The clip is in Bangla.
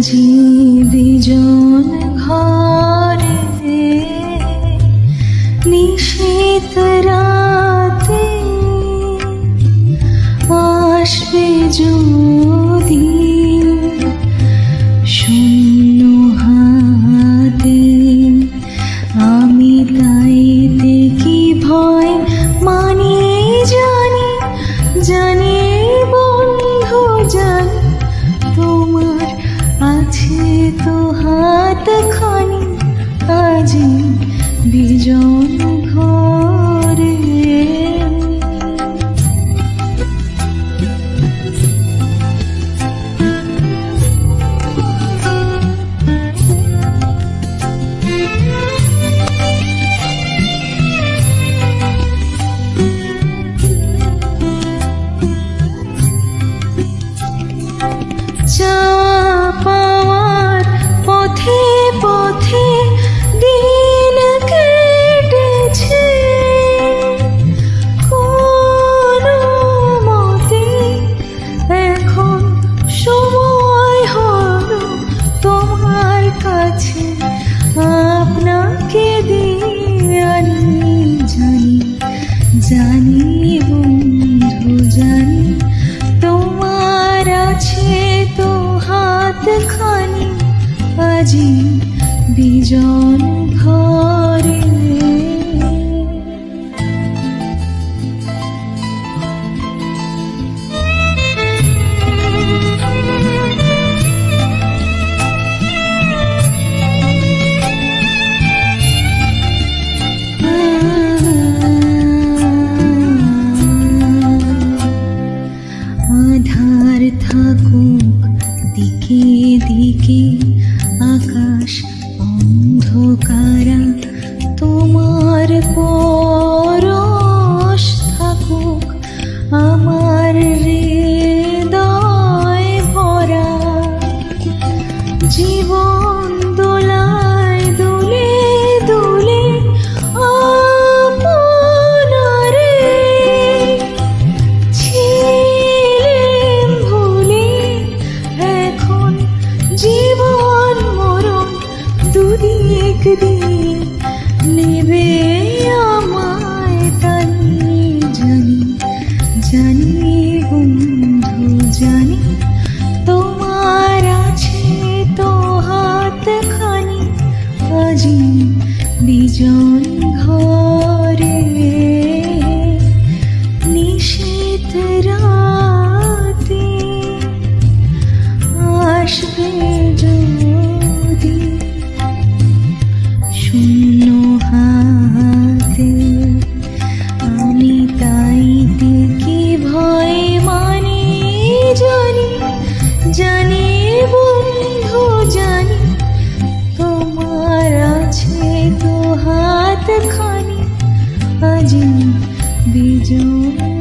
জীবিজন ঘরে নিশীত রাতে আসবে জোর 就 আজি বিজন ঘরে। আধার থাকুক দিকে দিকে আকাশ অন্ধকার। একদিন জানি জানি তোমার আছে তো হাত খানি বিজয় ঘর। বাজিনি বিজয়